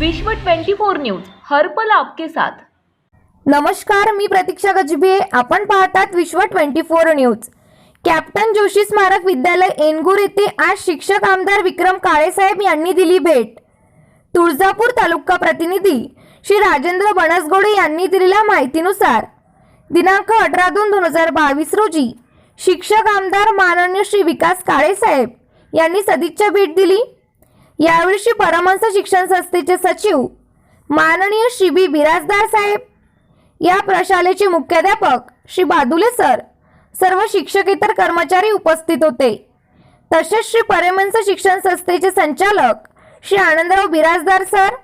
विश्व 24 न्यूज हर्पल आपके साथ. नमस्कार मी प्रतीक्षा गजबे आपण पाहतात विश्व twenty four news. Captain Joshi स्मारक विद्यालय एनगूर येथे आज शिक्षक आमदार विक्रम काळेसाहेब यांनी दिली भेट. तुळजापूर तालुका प्रतिनिधी श्री राजेंद्र बनसगोडे यांनी दिलेल्या माहितीनुसार दिनांक अठरा दोन दोन हजार बावीस रोजी शिक्षक आमदार माननीय श्री विकास काळेसाहेब यांनी सदिच्छा भेट दिली. यावेळी श्री परमहंस शिक्षण संस्थेचे सचिव माननीय श्री बी बिराजदार साहेब या प्रशालेचे मुख्याध्यापक श्री बादुले सर सर्व शिक्षकेतर कर्मचारी उपस्थित होते. तसेच श्री परमहंस शिक्षण संस्थेचे संचालक श्री आनंदराव बिराजदार सर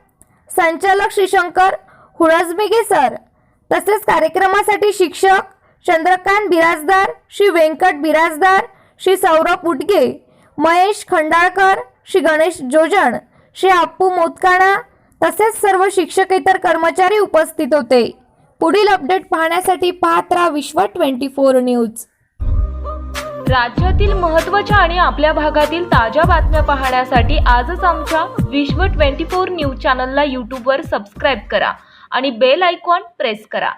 संचालक श्री शंकर हुळसबिगे सर तसेच कार्यक्रमासाठी शिक्षक चंद्रकांत बिराजदार श्री व्यंकट बिराजदार श्री सौरभ उटगे महेश खंडाळकर श्री गणेश जोजण श्री आप्पू मोतकाणा तसेच सर्व शिक्षकेतर कर्मचारी उपस्थित होते. पुढील अपडेट पाहण्यासाठी पाहत राहा विश्व ट्वेंटी फोर न्यूज. राज्यातील महत्त्वाच्या आणि आपल्या भागातील ताज्या बातम्या पाहण्यासाठी आजच आमच्या विश्व 24 न्यूज चॅनलला यूट्यूबवर सबस्क्राईब करा आणि बेल आयकॉन प्रेस करा.